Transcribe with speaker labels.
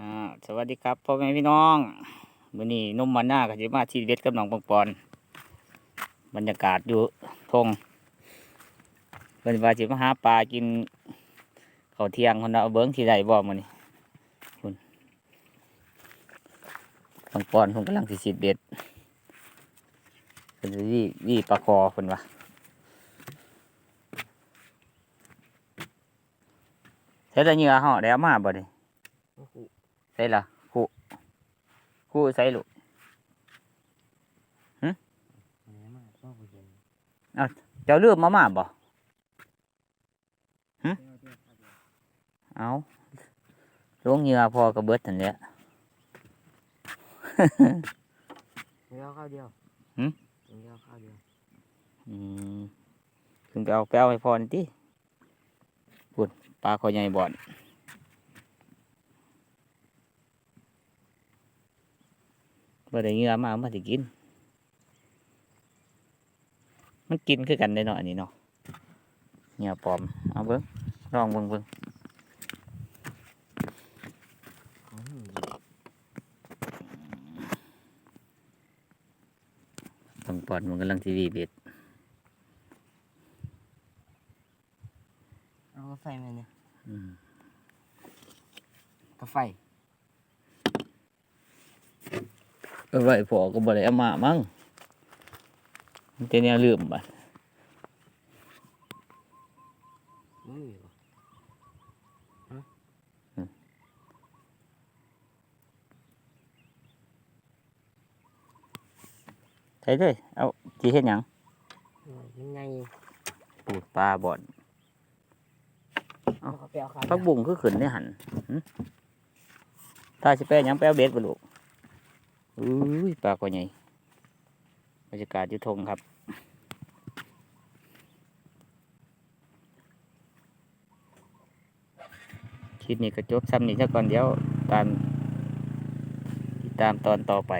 Speaker 1: อ่าสวัสดีครับพ่อแม่พี่น้องมื้อนี้นมมันหน้าก็สิมาที่เด็ดกับน้องปังปอนบรรยากาศอยู่ทงเพิ่นว่าสิมาหาปลากินข้าวเที่ยงคนเอาเบิ่งที่ใดบ่มื้อนี้คุณปังปอนเพิ่นกำลังสิสิเด็ดเพิ่นสิวี่วี่ปลาคอเพิ่นว่าใช้แต่เหยื่อเฮาได้เอามาบ่นี่ ใส่ละคู่คู่ใส่ลูกฮึเจ้าเลือกมามาบ่หึเอาลงเหยื่อพอกระเบิดนั่นแหละ
Speaker 2: เดียวข้าวเดียว
Speaker 1: หืม
Speaker 2: เดียวข้าวเดียว
Speaker 1: อืมขึ้นไปเอาไปเอาให้พอนี่ติพูดปลาคอใหญ่บ่อน บ่ได้เหยื่อมาเอามาสิกิน มันกินคือกันได้เนาะอันนี้เนาะเหยื่อปลอมเอาเบิ่งลองเบิ่งเบิ่ง
Speaker 2: ของหนู
Speaker 1: ต้องปอดมันกำลังทีวีเบ็ด
Speaker 2: เอากาแฟมาเนี่ย
Speaker 1: อืม
Speaker 2: กาแฟ
Speaker 1: เออไว้พอก็บ่ได้เอามามั้งมันเป็นแนวลืมบ่ะ
Speaker 2: ไม่มีหรอ
Speaker 1: ใช่เลยเอาสิเฮ็ดหยัง
Speaker 2: มันไง
Speaker 1: ปูดปลาบ่อน
Speaker 2: เอากาแฟเอาข้าว
Speaker 1: พักบุ้งคือขึ้นในหันหึถ้าสิแปลหยังแปลเบ็ดบ่ลูก อุ้ยปลาก็ใหญ่บรรยากาศยุทงครับ คลิปนี้ก็จบซ้ำนี่ซะก่อนเดี๋ยวตามติดตามตอนต่อไป